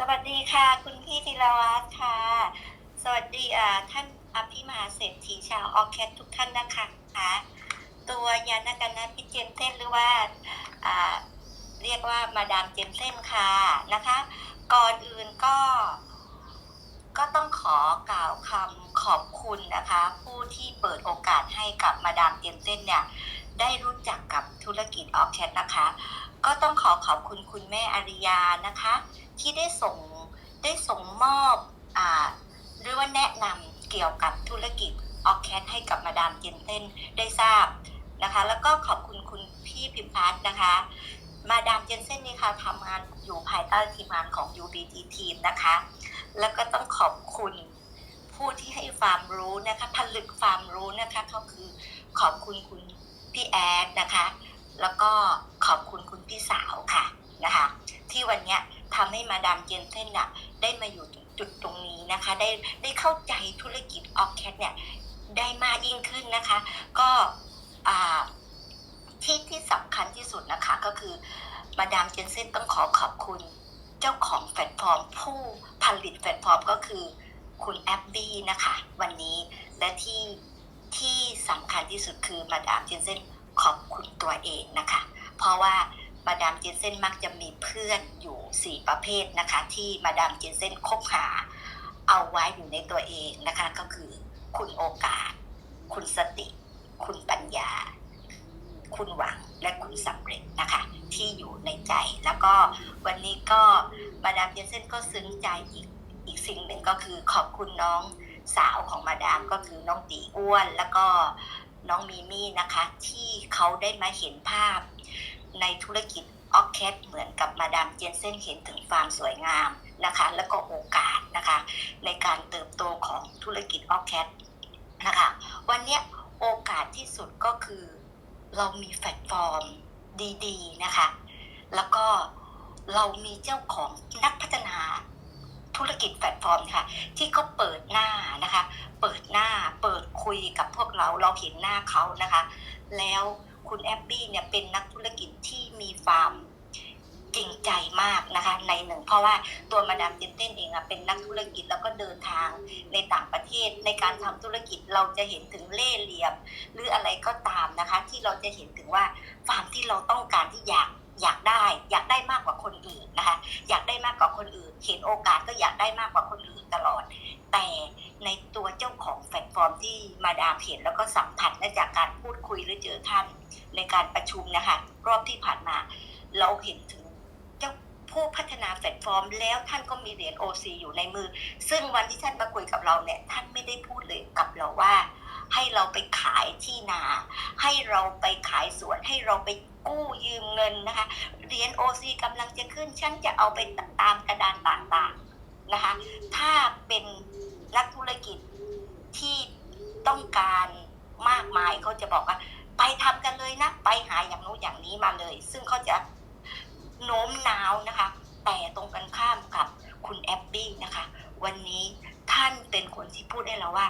สวัสดีค่ะ คุณพี่ธีรวัตรค่ะ สวัสดีอ่าท่านอภิมหาเศรษฐีชาวออร์แคสทุกท่านนะคะตัวยานกันนะพี่เจมเส้นหรือว่าอ่า เรียกว่ามาดามเจมเส้นค่ะนะคะ ก่อนอื่นก็ก็ต้องขอกล่าวคำขอบคุณนะคะ ผู้ที่เปิดโอกาสให้กับมาดามเจมเส้นเนี่ย ได้รู้จักกับธุรกิจออฟแคทนะคะ ก็ต้องขอขอบคุณคุณแม่อาริยานะคะ ที่ได้ส่งได้ส่งมอบอหรือว่าแนะนำเกี่ยวกับธุรกิจออฟแคทให้กับมาดามเจนเต้นได้ทราบนะคะ แล้วก็ขอบคุณคุณพี่พิมพัฒน์นะคะ มาดามเจนเซนนี่ค่ะทำงานอยู่ภายใต้ทีมงานของ UBT ทีมนะคะ แล้วก็ต้องขอบคุณผู้ที่ให้ความรู้นะคะผลึกความรู้นะคะก็คือขอบคุณคุณพี่แอดนะคะ แล้วก็ขอบคุณคุณพี่สาวค่ะนะคะ ที่วันเนี้ย ทำให้มาดามเจนเซนน่ะได้มาอยู่จุดตรงนี้นะคะ ได้ได้เข้าใจธุรกิจออกแคทเนี่ยได้มากยิ่งขึ้นนะคะ ก็ที่ที่สำคัญที่สุดนะคะก็คือมาดามเจนเซนต้องขอขอบคุณ เจ้าของแพลตฟอร์ม ผู้ผลิตแพลตฟอร์มก็คือคุณแอปบี้นะคะ วันนี้และที่ที่สำคัญที่สุดคือมาดามเจนเซนขอบคุณตัวเองนะคะ เพราะว่า มาดามเจนเซนมักจะมีเพื่อนอยู่ 4 ประเภทนะคะ ที่มาดามเจนเซนคบหา เอาไว้อยู่ในตัวเองนะคะ ก็คือคุณโอกาส คุณสติ คุณปัญญา คุณหวังและคุณสำเร็จนะคะ ที่อยู่ในใจ แล้วก็วันนี้ก็มาดามเจนเซนก็ซึ้งใจอีกอีกสิ่งหนึ่งก็คือขอบคุณน้องสาวของมาดามก็คือน้องตีอ้วนแล้วก็น้องมีมี่นะคะ ที่เขาได้มาเห็นภาพ ในธุรกิจออฟแคทเหมือนกับมาดามเจนเซนเห็นถึงความสวยงามนะคะ แล้วก็โอกาสนะคะ ในการเติบโตของธุรกิจออฟแคทนะคะ วันนี้โอกาสที่สุดก็คือเรามีแพลตฟอร์มดีๆนะคะ แล้วก็เรามีเจ้าของนักพัฒนาธุรกิจแพลตฟอร์มค่ะ ที่เขาเปิดหน้านะคะ เปิดหน้าเปิดคุยกับพวกเราเราเห็นหน้าเขานะคะ แล้ว คุณแอบบี้เนี่ยเป็นนักธุรกิจที่มีความจริงใจมากนะคะ ในหนึ่ง เพราะว่าตัวมาดามเจนเต้นเองอะเป็นนักธุรกิจแล้วก็เดินทางในต่างประเทศในการทำธุรกิจเราจะเห็นถึงเล่ห์เหลี่ยม หรืออะไรก็ตามนะคะ ที่เราจะเห็นถึงว่าความที่เราต้องการที่อยากอยากได้ อยากได้มากกว่าคนอื่นนะคะ อยากได้มากกว่าคนอื่น เห็นโอกาสก็อยากได้มากกว่าคนอื่นตลอด แต่ในตัวเจ้าของแพลตฟอร์มที่มาดามเห็นแล้วก็สัมผัสและจากการพูดคุยหรือเจอท่าน ในการประชุมนะคะรอบที่ผ่านมา เราเห็นถึงเจ้าผู้พัฒนาแพลตฟอร์ม แล้วท่านก็มีเหรียญ OC อยู่ในมือ ซึ่งวันที่ท่านมาคุยกับเราเนี่ยท่านไม่ได้พูดเลยกับเราว่า ให้เราไปขายที่นา ให้เราไปขายสวนให้เราไปกู้ยืมเงินนะคะเหรียญ OC กำลังจะขึ้นฉันจะเอาไปตามกระดานต่างๆนะคะถ้าเป็นนักธุรกิจที่ต้องการมากมายเขาจะบอกว่า ไปทำกันเลยนะ ไปหาอย่างโน้นอย่างนี้มาเลย ซึ่งเขาจะโน้มน้าวนะคะ แต่ตรงกันข้ามกับคุณแอบบี้นะคะ วันนี้ท่านเป็นคนที่พูดได้แล้วว่า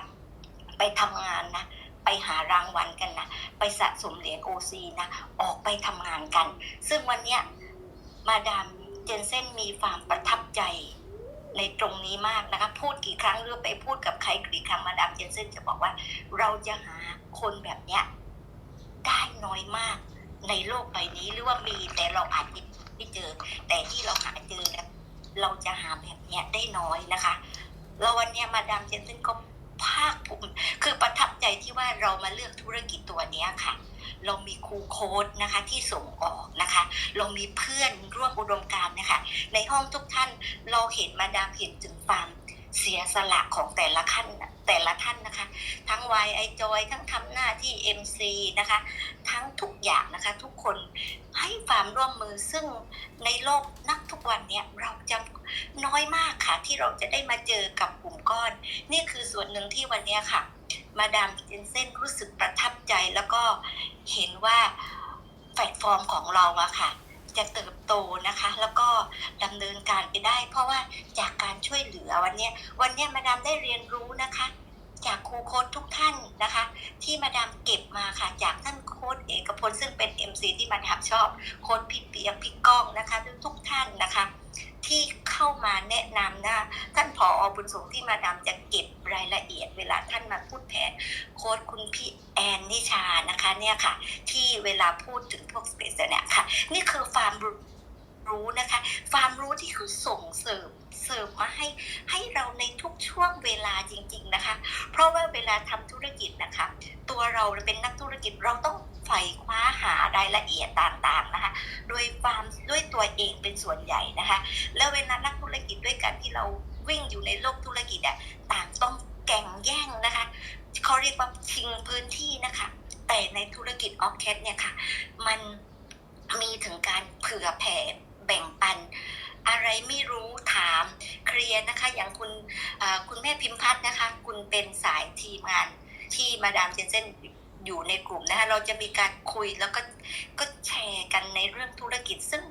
ไปทำงานนะ ไปหารางวัลกันนะ ไปสะสมเหรียญ OC นะ ออกไปทำงานกัน ซึ่งวันเนี้ยมาดามเจนเซนมีความประทับใจในตรงนี้มากนะคะ พูดกี่ครั้งหรือไปพูดกับใครกี่ครั้งมาดามเจนเซนจะบอกว่า เราจะหาคนแบบเนี้ย ได้น้อยมากในโลกใบนี้หรือว่ามีแต่เราอาจจะไม่เจอ แต่ที่เราหาเจอเนี่ยเราจะหาแบบเนี้ยได้น้อยนะคะแล้ววันเนี้ยมาดามเจนเซ่นก็ภาคภูมิคือประทับใจที่ว่าเรามาเลือกธุรกิจตัวเนี้ยค่ะ เรามีครูโค้ดนะคะที่ส่งออกนะคะ เรามีเพื่อนร่วมอุดมการณ์นะคะ ในห้องทุกท่านเราเห็นมาดามเห็นถึงความ เสียสละของแต่ละขั้นแต่ละท่านนะคะ ทั้ง y i joy ทั้งทำหน้าที่ MC นะคะ ทั้งทุกอย่างนะคะทุกคนให้ความร่วมมือซึ่งในโลกนักทุกวันเนี้ยเราจะน้อยมากค่ะ ที่เราจะได้มาเจอกับกลุ่มก้อน นี่คือส่วนหนึ่งที่วันเนี้ยค่ะ มาดามเจนเซนรู้สึกประทับใจแล้วก็เห็นว่าแพลตฟอร์มของเราอะค่ะ จะเติบโตนะคะ แล้วก็ดำเนินการไปได้ เพราะว่าจากการช่วยเหลือวันนี้วันนี้มาดามได้เรียนรู้นะคะ จากครูโค้ดทุกท่านนะคะ ที่มาดามเก็บมาค่ะ จากท่านโค้ดเอกพลซึ่งเป็น MC ที่มาดามชอบโค้ดพี่เปียกพี่ก้องนะคะทุกท่านนะคะ ที่ เข้ามาแนะนำนะท่านผอบุญสงที่มาดำจะเก็บรายละเอียด เวลาท่านมาพูดแผนโค้ดคุณพี่แอนนิชานะคะเนี่ยค่ะ ที่เวลาพูดถึงพวกสเปซเนี่ยค่ะ นี่คือความรู้รู้นะคะ ความรู้ที่เขาส่งเสริม เสริมมาให้ให้เราในทุกช่วงเวลาจริง ๆนะคะ เพราะว่าเวลาทำธุรกิจนะคะ ตัวเราเป็นนักธุรกิจเราต้องใฝ่คว้าหารายละเอียดต่างๆนะคะ โดยความด้วยตัวเองเป็นส่วนใหญ่นะคะ แล้วเวลานักธุรกิจด้วยกันที่เราวิ่งอยู่ในโลกธุรกิจอะต่างต้องแข่งแย่งนะคะเขาเรียกว่าชิงพื้นที่นะคะ แต่ในธุรกิจออฟแคทเนี่ยค่ะ มันมีถึงการเผื่อแผ่แบ่งปัน อะไรไม่รู้ถามเคลียร์นะคะ อย่างคุณคุณแม่พิมพัฒน์นะคะ คุณเป็นสายทีมงานที่มาดามเจนเซน อยู่ในกลุ่มนะคะเราจะมีการคุยแล้วก็ก็แชร์กันในเรื่องธุรกิจ ซึ่ง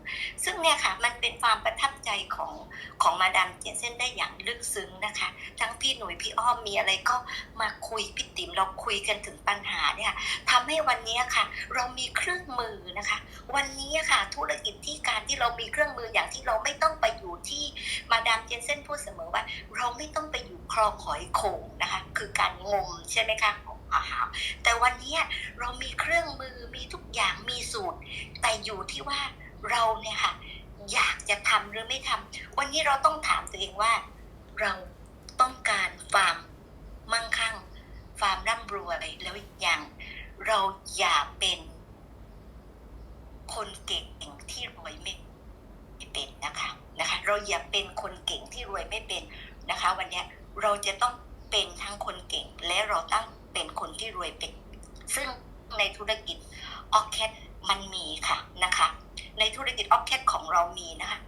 ซึ่งเนี่ยค่ะมันเป็นความประทับใจของของมาดามเจนเซนได้อย่างลึกซึ้งนะคะ ทั้งพี่หนุ่ยพี่อ้อมมีอะไรก็มาคุยพี่ติ๋มเราคุยกันถึงปัญหาเนี่ยทำให้วันนี้ค่ะ เรามีเครื่องมือนะคะ วันนี้ค่ะธุรกิจที่การที่เรามีเครื่องมืออย่างที่เราไม่ต้องไปอยู่ที่มาดามเจนเซนพูดเสมอว่า เราไม่ต้องไปอยู่คลองหอยโขงนะคะ คือการงมใช่ไหมคะ อาหาร แต่วันนี้เรามีเครื่องมือมีทุกอย่างมีสูตร แต่อยู่ที่ว่าเราเนี่ยค่ะอยากจะทำหรือไม่ทำวันนี้เราต้องถามตัวเองว่า เราต้องการฟาร์มมั่งคั่งฟาร์มร่ำรวยแล้วอีกอย่างเราอย่าเป็นคนเก่งที่รวยไม่เป็นนะคะนะคะ เราอย่าเป็นคนเก่งที่รวยไม่เป็นนะคะ วันนี้เราจะต้องเป็นทั้งคนเก่งและเราต้อง เป็นคนที่รวยเป็นซึ่งในธุรกิจออ c แคมันมีค่ะนะคะ ในธุรกิจออ c แคของเรามีนะคะ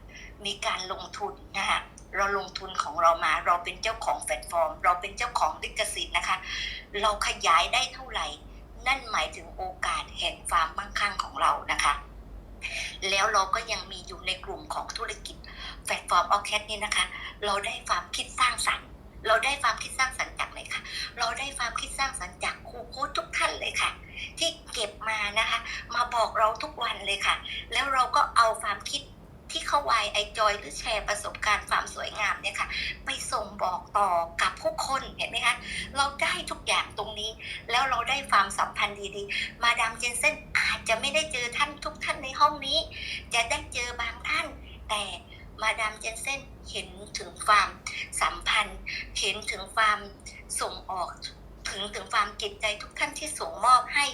มีการลงทุนนะคะเราลงทุนของเรามาเราเป็นเจ้าของแพลตฟอร์ม เราเป็นเจ้าของลิขสิทธิ์นะคะ เราขยายได้เท่าไหร่ นั่นหมายถึงโอกาสแห่งความมั่งคั่งของเรานะคะ แล้วเราก็ยังมีอยู่ในกลุ่มของธุรกิจแพลตฟอร์มออ c แคนี่นะคะ เราได้ความคิดสร้างสรรค์ เราได้ความคิดสร้างสรรค์จากไหนคะเราได้ความคิดสร้างสรรค์จากครูโค้ชทุกท่านเลยค่ะ ที่เก็บมานะคะ มาบอกเราทุกวันเลยค่ะ แล้วเราก็เอาความคิดที่เขาวายไอจอยหรือแชร์ประสบการณ์ความสวยงามเนี่ยค่ะ ไปส่งบอกต่อกับผู้คนเห็นไหมคะเราได้ทุกอย่างตรงนี้ แล้วเราได้ความสัมพันธ์ดีๆ มาดามเจนเซนอาจจะไม่ได้เจอท่านทุกท่านในห้องนี้ จะได้เจอบางท่าน แต่มาดามเจนเซนเห็นถึงความสัมพันธ์ เห็นถึงความส่งออกถึงถึงความจิตใจทุกท่านที่ส่งมอบให้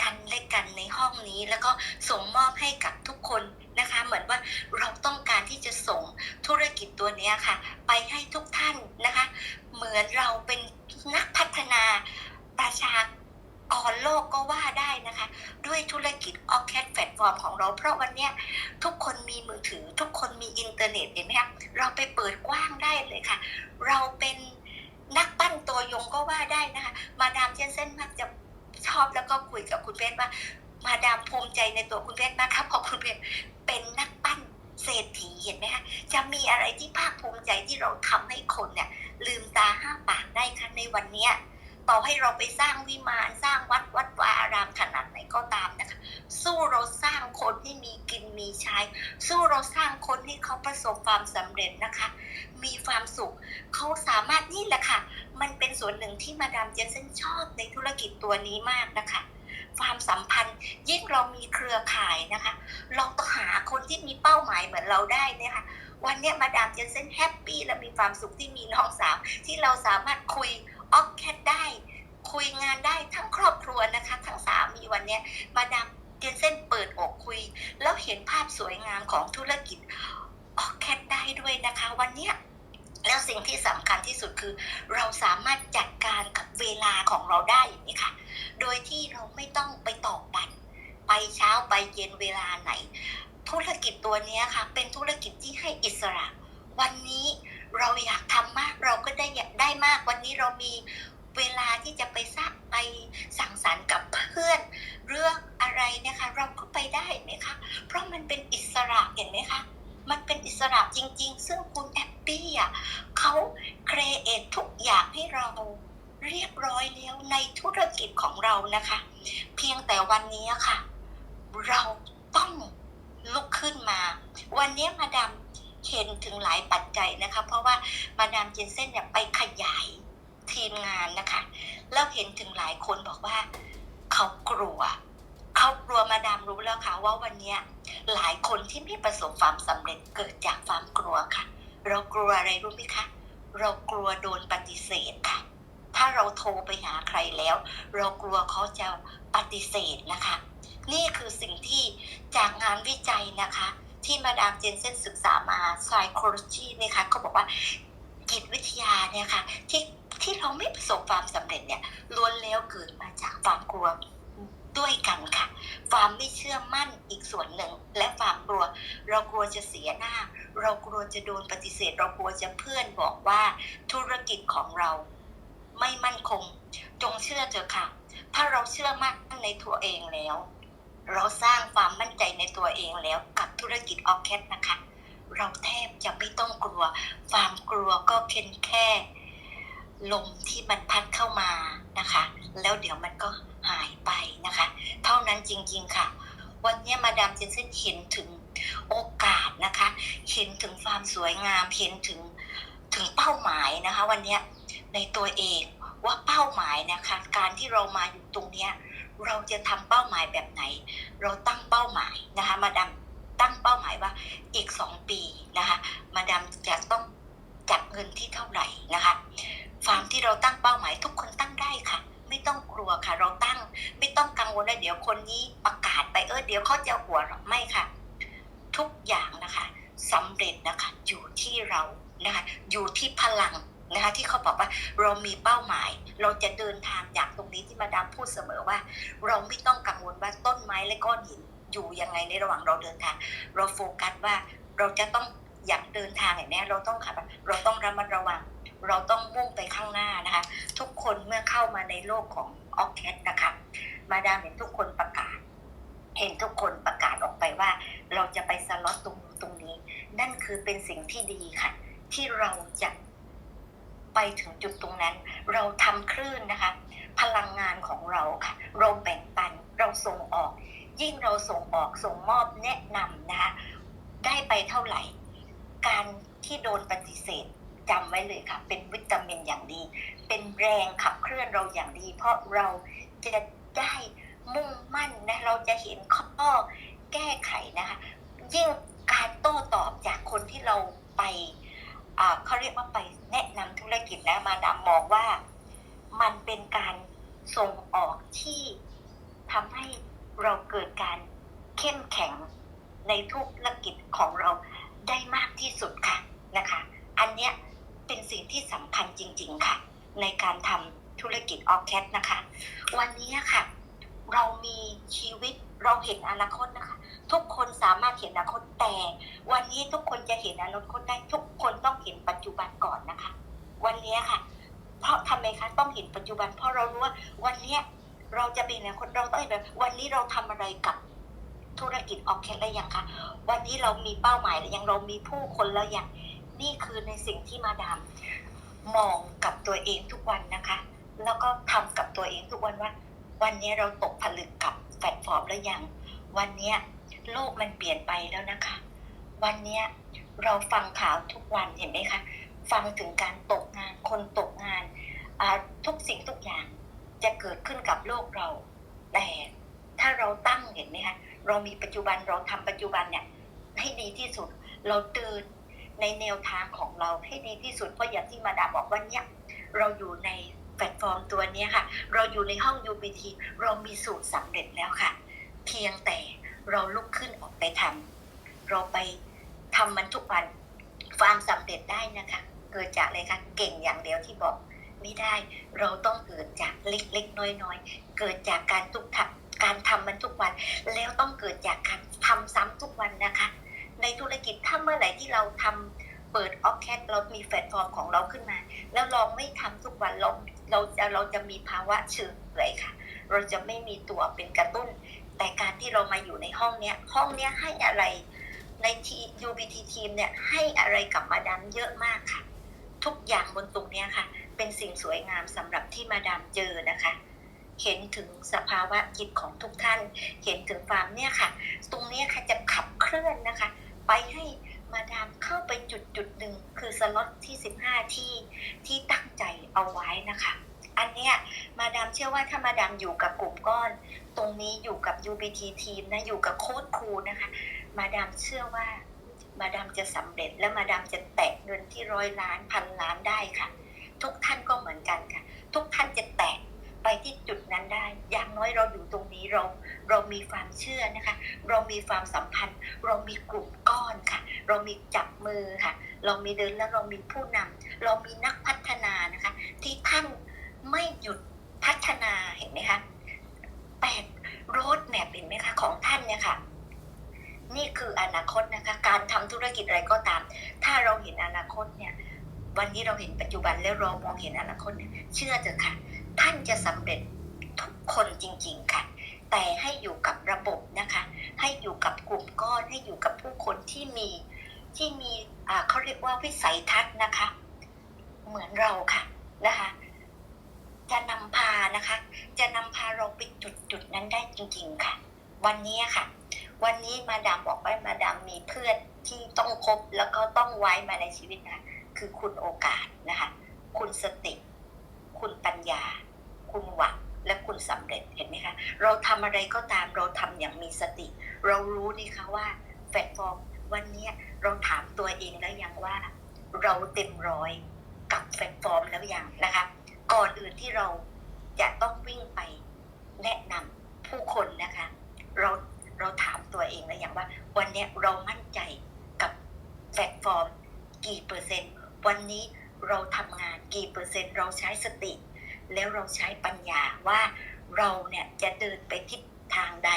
กันและกันในห้องนี้ แล้วก็ส่งมอบให้กับทุกคนนะคะ เหมือนว่าเราต้องการที่จะส่งธุรกิจตัวนี้ค่ะ ไปให้ทุกท่านนะคะ เหมือนเราเป็นนักพัฒนาประชา กรโลกก็ว่าได้นะคะ ด้วยธุรกิจออ c แคทแพลตฟอร์มของเรา เพราะวันนี้ทุกคนมีมือถือ ทุกคนมีอินเทอร์เน็ตเห็นไหมคะเราไปเปิดกว้างได้เลยค่ะ เราเป็นนักปั้นตัวยงก็ว่าได้นะคะ มาดามเจนเซนมักจะชอบแล้วก็คุยกับคุณเพชรว่า มาดามภูมิใจในตัวคุณเพชรมากครับเพราะคุณเพชรเป็นนักปั้นเศรษฐีเห็นไหมคะจะมีอะไรที่ภาคภูมิใจที่เราทำให้คนเนี่ยลืมตาห้าปากได้ค่ะในวันเนี้ย ต่อให้เราไปสร้างวิมานสร้างวัดวัดวาอารามขนาดไหนก็ตามนะคะ สู้เราสร้างคนที่มีกินมีใช้ สู้เราสร้างคนที่เขาประสบความสำเร็จนะคะ มีความสุขเขาสามารถนี่แหละค่ะ มันเป็นส่วนหนึ่งที่มาดามเจนเซนชอบในธุรกิจตัวนี้มากนะคะความสัมพันธ์ยิ่งเรามีเครือข่ายนะคะเราต้องหาคนที่มีเป้าหมายเหมือนเราได้เนี่ยค่ะวันนี้มาดามเจนเซนแฮปปี้และมีความสุขที่มีน้องสาวที่เราสามารถคุย ออกแคทได้คุยงานได้ทั้งครอบครัวนะคะ ทั้งสามีวันเนี้ยมาดามเจนเซนเปิดอกคุย แล้วเห็นภาพสวยงามของธุรกิจออกแคทได้ด้วยนะคะ วันเนี้ยแล้วสิ่งที่สำคัญที่สุดคือ เราสามารถจัดการกับเวลาของเราได้อย่างนี้ค่ะ โดยที่เราไม่ต้องไปตอกบัตรไปเช้าไปเย็นเวลาไหน ธุรกิจตัวนี้ค่ะ เป็นธุรกิจที่ให้อิสระ วันนี้ เราอยากทำมากเราก็ได้อยากได้มากวันนี้เรามีเวลาที่จะไปสร้างไปสั่งสรรค์กับเพื่อน เรื่องอะไรนะคะ เราก็ไปได้ไหมคะ เพราะมันเป็นอิสระเห็นไหมคะ มันเป็นอิสระจริง ๆ ซึ่งคุณแอปปี้อะเขาเครเอททุกอย่างให้เราเรียบร้อยแล้วในธุรกิจของเรานะคะ เพียงแต่วันนี้ค่ะ เราต้องลุกขึ้นมา วันนี้มาดาม เห็นถึงหลายปัจจัยนะคะ เพราะว่ามาดามเจนเซ่นเนี่ยไปขยายทีมงานนะคะ แล้วเห็นถึงหลายคนบอกว่าเขากลัว เขากลัวมาดามรู้แล้วค่ะว่าวันนี้หลายคนที่ไม่ประสบความสำเร็จเกิดจากความกลัวค่ะ เรากลัวอะไรรู้ไหมคะ เรากลัวโดนปฏิเสธค่ะ ถ้าเราโทรไปหาใครแล้ว เรากลัวเขาจะปฏิเสธนะคะ นี่คือสิ่งที่จากงานวิจัยนะคะ ที่มาดามเจนเซนศึกษามา psychology เนี่ยค่ะเขาบอกว่าจิตวิทยาเนี่ยค่ะ ที่ที่เราไม่ประสบความสำเร็จเนี่ยล้วนแล้วเกิดมาจากความกลัวด้วยกันค่ะ ความไม่เชื่อมั่นอีกส่วนหนึ่ง และความกลัว เรากลัวจะเสียหน้า เรากลัวจะโดนปฏิเสธ เรากลัวจะเพื่อนบอกว่าธุรกิจของเราไม่มั่นคง จงเชื่อเถอะค่ะ ถ้าเราเชื่อมั่นในตัวเองแล้ว เราสร้างความมั่นใจในตัวเองแล้วกับธุรกิจออแคทนะคะ เราแทบจะไม่ต้องกลัว ความกลัวก็เพียงแค่ลมที่มันพัดเข้ามานะคะ แล้วเดี๋ยวมันก็หายไปนะคะ เท่านั้นจริงๆค่ะ วันนี้มาดามเจนเซนเห็นถึงโอกาสนะคะ เห็นถึงความสวยงาม เห็นถึงถึงเป้าหมายนะคะ วันนี้ในตัวเองว่าเป้าหมายนะคะ การที่เรามาอยู่ตรงเนี้ย เราจะทำเป้าหมายแบบไหน เราตั้งเป้าหมายนะคะ มาดามตั้งเป้าหมายว่าอีกสองปีนะคะ มาดามจะต้องจัดเงินที่เท่าไหร่นะคะความที่เราตั้งเป้าหมายทุกคนตั้งได้ค่ะ ไม่ต้องกลัวค่ะ เราตั้งไม่ต้องกังวลว่าเดี๋ยวคนนี้ประกาศไปเออเดี๋ยวเขาจะหัวเราไม่ค่ะ ทุกอย่างนะคะสำเร็จนะคะอยู่ที่เรานะคะอยู่ที่พลัง นะคะที่เขาบอกว่าเรามีเป้าหมาย เราจะเดินทางจากตรงนี้ที่มาดามพูดเสมอว่า เราไม่ต้องกังวลว่าต้นไม้และก้อนหินอยู่ยังไงในระหว่างเราเดินทาง เราโฟกัสว่าเราจะต้องอยากเดินทางอย่างนี้เราต้องขับเราต้องระมัดระวัง เราต้องมุ่งไปข้างหน้านะคะ ทุกคนเมื่อเข้ามาในโลกของออกแคทนะคะมาดามเห็นทุกคนประกาศ เห็นทุกคนประกาศออกไปว่า เราจะไปสล็อตตรงตรงนี้ นั่นคือเป็นสิ่งที่ดีค่ะ ที่เราจะ ไปถึงจุดตรงนั้น เราทำคลื่นนะคะ พลังงานของเราค่ะ เราแบ่งปันเราส่งออก ยิ่งเราส่งออกส่งมอบแนะนำนะคะได้ไปเท่าไหร่ การที่โดนปฏิเสธจำไว้เลยค่ะ เป็นวิตามินอย่างดี เป็นแรงขับเคลื่อนเราอย่างดี เพราะเราจะได้มุ่งมั่นนะเราจะเห็นข้อแก้ไขนะคะยิ่งการโต้ตอบจากคนที่เราไป เขาเรียกว่าไปแนะนำธุรกิจนะมาดามมองว่ามันเป็นการส่งออกที่ทำให้เราเกิดการเข้มแข็งในธุรกิจของเราได้มากที่สุดค่ะนะคะ อันเนี้ยเป็นสิ่งที่สำคัญจริง ๆ ค่ะ ในการทำธุรกิจออฟแคทนะคะ วันนี้ค่ะ เรามีชีวิตเราเห็นอนาคตนะคะ ทุกคนสามารถเห็นอนาคตแต่ วันนี้ทุกคนจะเห็นอนาคตได้ทุกคนต้องเห็นปัจจุบันก่อนนะคะ วันนี้ค่ะ เพราะทำไมคะต้องเห็นปัจจุบัน เพราะเรารู้ว่าวันนี้เราจะเป็นอนาคตเราต้องเห็นแบบวันนี้เราทำอะไรกับธุรกิจออฟแคทแล้วยังคะวันนี้เรามีเป้าหมายแล้วยังเรามีผู้คนแล้วยังนี่คือในสิ่งที่มาดามมองกับตัวเองทุกวันนะคะ แล้วก็ทำกับตัวเองทุกวันว่า วันนี้เราตกผลึกกับแพลตฟอร์มแล้วยัง วันนี้ โลกมันเปลี่ยนไปแล้วนะคะ วันนี้เราฟังข่าวทุกวันเห็นไหมคะฟังถึงการตกงานคนตกงานทุกสิ่งทุกอย่างจะเกิดขึ้นกับโลกเรา แต่ถ้าเราตั้งเห็นไหมคะเรามีปัจจุบันเราทำปัจจุบันเนี่ยให้ดีที่สุด เราเดินในแนวทางของเราให้ดีที่สุดเพราะอย่างที่มาดาบอกว่าเนี่ยเราอยู่ในแพลตฟอร์มตัวนี้ค่ะ เราอยู่ในห้อง UBT เรามีสูตรสำเร็จแล้วค่ะ เพียงแต่ เราลุกขึ้นออกไปทำเราไปทำมันทุกวันความสำเร็จได้นะคะ เกิดจากอะไรคะเก่งอย่างเดียวที่บอกไม่ได้ เราต้องเกิดจากเล็กๆน้อยๆ เกิดจากการทุกทำการทำมันทุกวัน แล้วต้องเกิดจากการทำซ้ำทุกวันนะคะ ในธุรกิจถ้าเมื่อไหร่ที่เราทำเปิดออฟแคทเรามีแพลตฟอร์มของเราขึ้นมา แล้วลองไม่ทำทุกวันเราเราจะเราจะมีภาวะเฉื่อยค่ะ เราจะไม่มีตัวเป็นกระตุ้น แต่การที่เรามาอยู่ในห้องเนี้ยห้องเนี้ยให้อะไรในที UBT ทีมเนี่ยให้อะไรกับมาดามเยอะมากค่ะ ทุกอย่างบนตรงเนี้ยค่ะ เป็นสิ่งสวยงามสำหรับที่มาดามเจอนะคะ เห็นถึงสภาวะจิตของทุกท่าน เห็นถึงความเนี่ยค่ะ ตรงเนี้ยค่ะจะขับเคลื่อนนะคะ ไปให้มาดามเข้าไปจุดจุดหนึ่งคือสล็อตที่ 15 ที่ที่ตั้งใจเอาไว้นะคะ อันเนี้ยมาดามเชื่อว่าถ้ามาดามอยู่กับกลุ่มก้อน ตรงนี้อยู่กับ UBT ทีมนะอยู่กับโค้ดครูนะคะ มาดามเชื่อว่ามาดามจะสำเร็จและมาดามจะแตะเงินที่ร้อยล้านพันล้านได้ค่ะ ทุกท่านก็เหมือนกันค่ะ ทุกท่านจะแตะไปที่จุดนั้นได้ อย่างน้อยเราอยู่ตรงนี้เราเรามีความเชื่อนะคะ เรามีความสัมพันธ์ เรามีกลุ่มก้อนค่ะ เรามีจับมือค่ะ เรามีเดินแล้วเรามีผู้นำเรามีนักพัฒนานะคะ ที่ท่านไม่หยุดพัฒนาเห็นไหมคะแปดโรดแมพเห็นไหมคะของท่านเนี่ยค่ะ นี่คืออนาคตนะคะ การทำธุรกิจอะไรก็ตาม ถ้าเราเห็นอนาคตเนี่ย วันนี้เราเห็นปัจจุบันแล้วเรามองเห็นอนาคตเนี่ยเชื่อเถอะค่ะ ท่านจะสำเร็จทุกคนจริง ๆ ค่ะ แต่ให้อยู่กับระบบนะคะ ให้อยู่กับกลุ่มก้อนให้อยู่กับผู้คนที่มีที่มีเขาเรียกว่าวิสัยทัศน์นะคะ เหมือนเราค่ะนะคะ จะนำพานะคะ จะนำพาเราไปจุดจุดๆนั้นได้จริง ๆ ค่ะ วันนี้ค่ะ วันนี้มาดามบอกว่ามาดามมีเพื่อนที่ต้องคบแล้วก็ต้องไว้มาในชีวิตนะคือคุณโอกาสนะคะ คุณสติ คุณปัญญา คุณหวังและคุณสำเร็จเห็นไหมคะ เราทำอะไรก็ตามเราทำอย่างมีสติ เรารู้นี่คะว่าแพลตฟอร์มวันนี้เราถามตัวเองแล้วยังว่า เราเต็มร้อยกับแพลตฟอร์มแล้วยังนะคะ ก่อนอื่นที่เราจะต้องวิ่งไปแนะนำผู้คนนะคะ เราเราถาม ตัวเองแล้วอย่างว่า วันนี้เรามั่นใจกับแพลตฟอร์ม กี่เปอร์เซ็นต์ วันนี้เราทำงานกี่เปอร์เซ็นต์ เราใช้สติ แล้วเราใช้ปัญญาว่าเราเนี่ยจะเดินไปทิศทางใด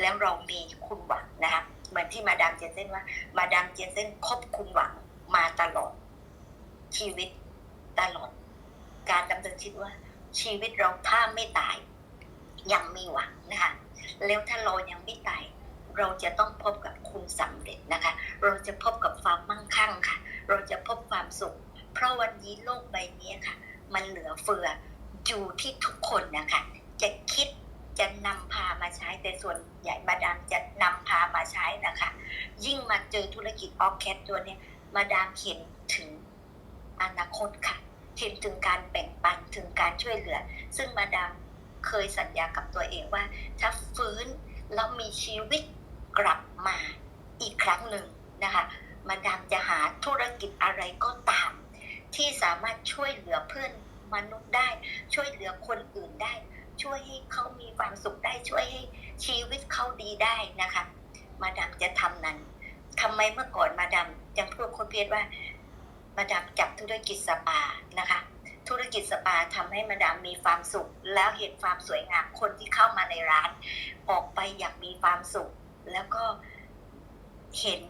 แล้วเรามีคุณหวังนะคะเหมือนที่มาดามเจนเซนว่า มาดามเจนเซนคบคุณหวังมาตลอด ชีวิตตลอด การดำเนินชีวิตว่า ชีวิตเราถ้าไม่ตาย ยังมีหวังนะคะแล้วถ้าเรายังไม่ตาย เราจะต้องพบกับคุณสำเร็จนะคะ เราจะพบกับความมั่งคั่งค่ะ เราจะพบความสุข เพราะวันนี้โลกใบนี้ค่ะ มันเหลือเฟืออยู่ที่ทุกคนนะคะ จะคิดจะนำพามาใช้แต่ส่วนใหญ่มาดามจะนำพามาใช้นะคะ ยิ่งมาเจอธุรกิจออแคทตัวเนี้ยมาดามเห็นถึงอนาคตค่ะ เห็นถึงการแบ่งปันถึงการช่วยเหลือ ซึ่งมาดามเคยสัญญากับตัวเองว่า ถ้าฟื้นแล้วมีชีวิต กลับมาอีกครั้งหนึ่งนะคะมาดามจะหาธุรกิจอะไรก็ตาม ที่สามารถช่วยเหลือเพื่อนมนุษย์ได้ ช่วยเหลือคนอื่นได้ ช่วยให้เขามีความสุขได้ช่วยให้ชีวิตเขาดีได้นะคะ มาดามจะทำนั้นทำไมเมื่อก่อนมาดามยังพูดคนเพียรว่า มาดามจับธุรกิจสปานะคะ ธุรกิจสปาทำให้มาดามมีความสุข แล้วเห็นความสวยงามคนที่เข้ามาในร้าน ออกไปอยากมีความสุข แล้วก็เห็น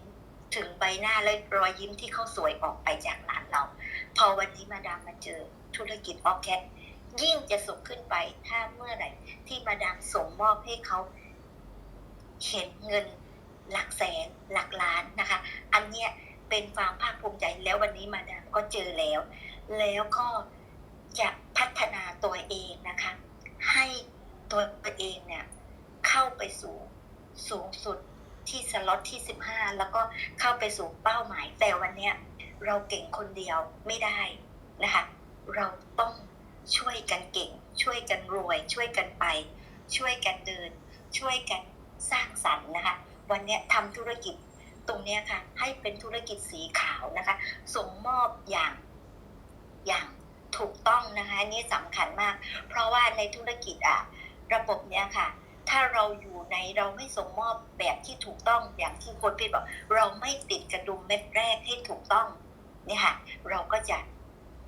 ถึงใบหน้าและรอยยิ้มที่เขาสวยออกไปจากร้านเรา พอวันนี้มาดามมาเจอธุรกิจออแคทยิ่งจะสุขขึ้นไปถ้าเมื่อไหร่ ที่มาดามส่งมอบให้เขา เห็นเงินหลักแสนหลักล้านนะคะ อันเนี้ยเป็นความภาคภูมิใจแล้ววันนี้มาดามก็เจอแล้ว แล้วก็จะพัฒนาตัวเองนะคะ ให้ตัวเองเนี่ยเข้าไปสู่ สูงสุดที่สล็อตที่ 15 แล้วก็เข้าไปสู่เป้าหมาย แต่วันเนี้ยเราเก่งคนเดียวไม่ได้นะคะเราต้องช่วยกันเก่ง ช่วยกันรวย ช่วยกันไป ช่วยกันเดิน ช่วยกันสร้างสรรค์นะคะ วันนี้ทำธุรกิจตรงนี้ค่ะ ให้เป็นธุรกิจสีขาวนะคะ ส่งมอบอย่างอย่างถูกต้องนะคะนี่สำคัญมาก เพราะว่าในธุรกิจอะระบบเนี้ยค่ะ ถ้าเราอยู่ในเราไม่ส่งมอบแบบที่ถูกต้องอย่างที่ค้ชพีทบอก เราไม่ติดกระดุมเม็ดแรกให้ถูกต้องเนี่ยค่ะเราก็จะ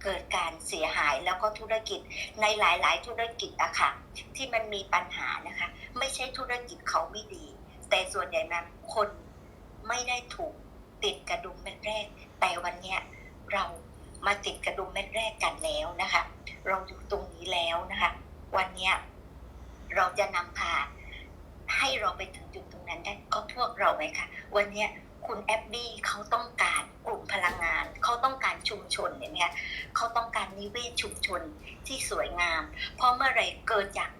เกิดการเสียหายแล้วก็ธุรกิจในหลาย ๆ ธุรกิจอะค่ะที่มันมีปัญหานะคะ ไม่ใช่ธุรกิจเขาไม่ดี แต่ส่วนใหญ่นะคนไม่ได้ถูกติดกระดุมเม็ดแรก แต่วันเนี้ยเรามาติดกระดุมเม็ดแรกกันแล้วนะคะ เราอยู่ตรงนี้แล้วนะคะ วันเนี้ย เราจะนำพาให้เราไปถึงจุดตรงนั้นได้ก็พวกเราไหมคะวันนี้คุณแอปบี้เขาต้องการกลุ่มพลังงาน เขาต้องการชุมชนเนี่ยนะคะเขาต้องการนิเวศชุมชนที่สวยงาม เพราะเมื่อไรเกิดจาก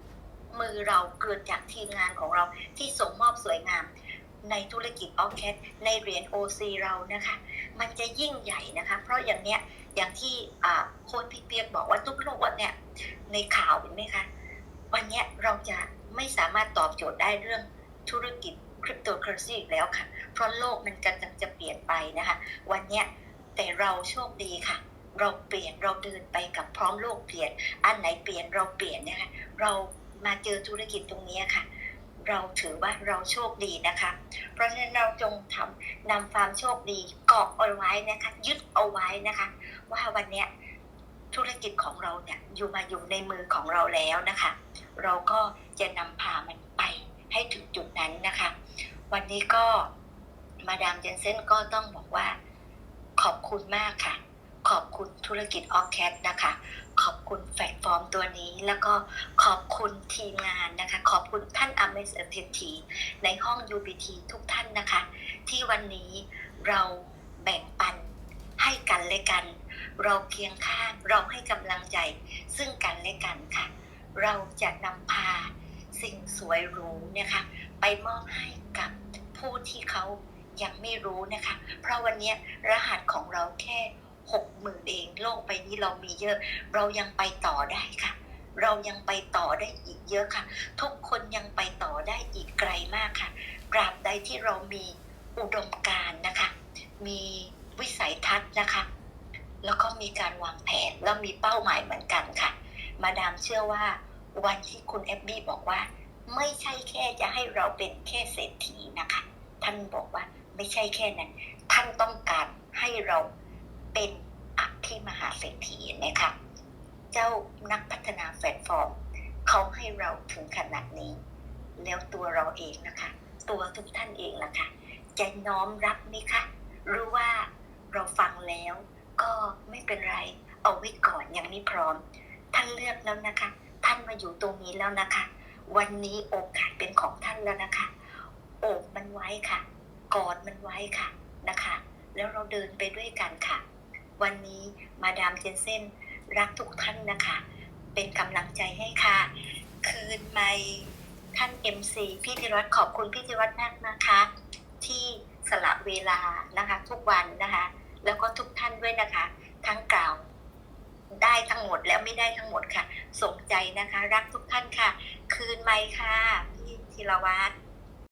มือเราเกิดจากทีมงานของเราที่ส่งมอบสวยงาม ในธุรกิจออฟแคทในเหรียญ OC เรานะคะ มันจะยิ่งใหญ่นะคะ เพราะอย่างเนี้ยอย่างที่โค้ชพี่เปียกบอกว่าทุกโลกวันเนี้ยในข่าวเห็นไหมคะ วันนี้เราจะไม่สามารถตอบโจทย์ได้เรื่องธุรกิจคริปโตเคอเรนซีอีกแล้วค่ะ เพราะโลกมันกำลังจะเปลี่ยนไปนะคะ วันนี้แต่เราโชคดีค่ะ เราเปลี่ยนเราเดินไปกับพร้อมโลกเปลี่ยน อันไหนเปลี่ยนเราเปลี่ยนนะคะ เรามาเจอธุรกิจตรงนี้ค่ะ เราถือว่าเราโชคดีนะคะ เพราะฉะนั้นเราจงทำนำความโชคดีเกาะเอาไว้นะคะ ยึดเอาไว้นะคะ ว่าวันเนี้ย ธุรกิจของเราเนี่ยอยู่มาอยู่ในมือของเราแล้วนะคะ เราก็จะนำพามันไปให้ถึงจุดนั้นนะคะ วันนี้ก็มาดามเจนเซนก็ต้องบอกว่า ขอบคุณมากค่ะ ขอบคุณธุรกิจออคแคทนะคะ ขอบคุณแพลตฟอร์มตัวนี้ แล้วก็ขอบคุณทีมงานนะคะ ขอบคุณท่านอเมสเอเทีในห้อง UBT ทุกท่านนะคะ ที่วันนี้เราแบ่งปันให้กันและกัน เราเคียงข้างเราให้กำลังใจซึ่งกันและกันค่ะ เราจะนำพาสิ่งสวยหรูเนี่ยค่ะไปมอบให้กับผู้ที่เขายังไม่รู้นะคะ เพราะวันนี้รหัสของเราแค่หกหมื่นเองโลกใบนี้เรามีเยอะ เรายังไปต่อได้ค่ะ เรายังไปต่อได้อีกเยอะค่ะ ทุกคนยังไปต่อได้อีกไกลมากค่ะตราบใดที่เรามีอุดมการนะคะ มีวิสัยทัศน์นะคะ แล้วก็มีการวางแผนแล้วมีเป้าหมายเหมือนกันค่ะ มาดามเชื่อว่าวันที่คุณแอบบี้บอกว่า ไม่ใช่แค่จะให้เราเป็นแค่เศรษฐีนะคะ ท่านบอกว่าไม่ใช่แค่นั้น ท่านต้องการให้เราเป็นอภิมหาเศรษฐีนะคะเจ้านักพัฒนาแพลตฟอร์มเขาให้เราถึงขนาดนี้ แล้วตัวเราเองนะคะ ตัวทุกท่านเองล่ะค่ะจะน้อมรับไหมคะ หรือว่าเราฟังแล้ว ก็ไม่เป็นไร เอาไว้ก่อนยังไม่พร้อม ท่านเลือกแล้วนะคะ ท่านมาอยู่ตรงนี้แล้วนะคะ วันนี้โอกาสเป็นของท่านแล้วนะคะโอบมันไว้ค่ะ กอดมันไว้ค่ะนะคะ แล้วเราเดินไปด้วยกันค่ะ วันนี้มาดามเจนเซนรักทุกท่านนะคะ เป็นกำลังใจให้ค่ะ คืนไม่ท่าน MC พี่ธิรัตขอบคุณพี่ธิรัตมากนะคะ ที่สละเวลานะคะ ทุกวันนะคะ แล้วก็ทุกท่านด้วยนะคะ ทั้งกล่าวได้ทั้งหมดแล้วไม่ได้ทั้งหมดค่ะสมใจนะคะ รักทุกท่านค่ะ คืนไหมค่ะ พี่ธีรวัตร